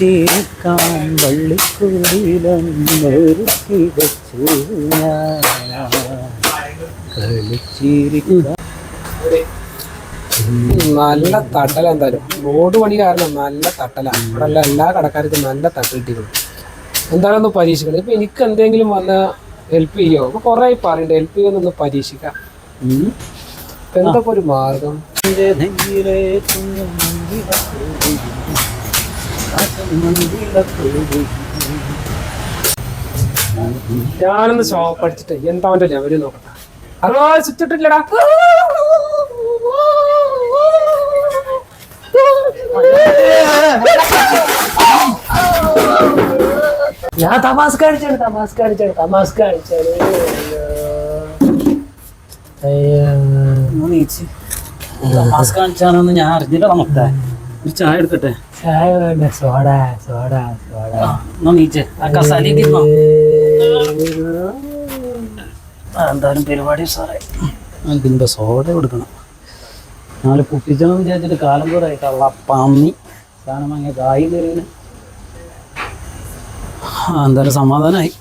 കളിച്ചിരിക്കാൻ വള്ളിക്കുടിലൊരുക്കി വെച്ചു നല്ല തട്ടല എന്തായാലും. റോഡ് പണി കാരണം നല്ല തട്ടല. ഇവിടെ എല്ലാ കടക്കാർക്കും നല്ല തട്ട് കിട്ടിയിരുന്നു എന്തായാലും ഒന്ന് പരീക്ഷിക്കണം. ഇപ്പൊ എനിക്ക് എന്തെങ്കിലും വന്ന ഹെൽപ്പ് ചെയ്യോ? അപ്പൊ കുറെ പറയണ്ട. ഹെൽപ്പ് ചെയ്യുമെന്നൊന്ന് പരീക്ഷിക്കാം. എന്തൊക്കെ ഒരു മാർഗം? ഞാനൊന്ന് ഷോപ്പ് അടിച്ചിട്ട് എന്താ അവന്റെ ലെവൽ നോക്കട്ടെ. അറോ ചുറ്റിട്ടില്ലടാ. ഞാൻ തമാസ് കാണിച്ചാണ് തമാസ് കാണിച്ചാണ് തമാസ് കാണിച്ചാണ്. തമാസ് കാണിച്ചാണെന്ന് ഞാൻ അറിഞ്ഞില്ല നമുക്ക് ഒരു ചായ എടുക്കട്ടെ? ചായ വേണ്ട. Soda soda soda. നീച്ച് ആ എന്തായാലും പരിപാടി സാറേ ഇതിന്റെ സോഡ കൊടുക്കണം. നാല് കുപ്പിച്ചെന്ന് വിചാരിച്ചിട്ട് കാലം കൂടെ കള്ള പന്നി. സാധനം അങ്ങനെ കായി കയറിയാണ് എന്തായാലും സമാധാനമായി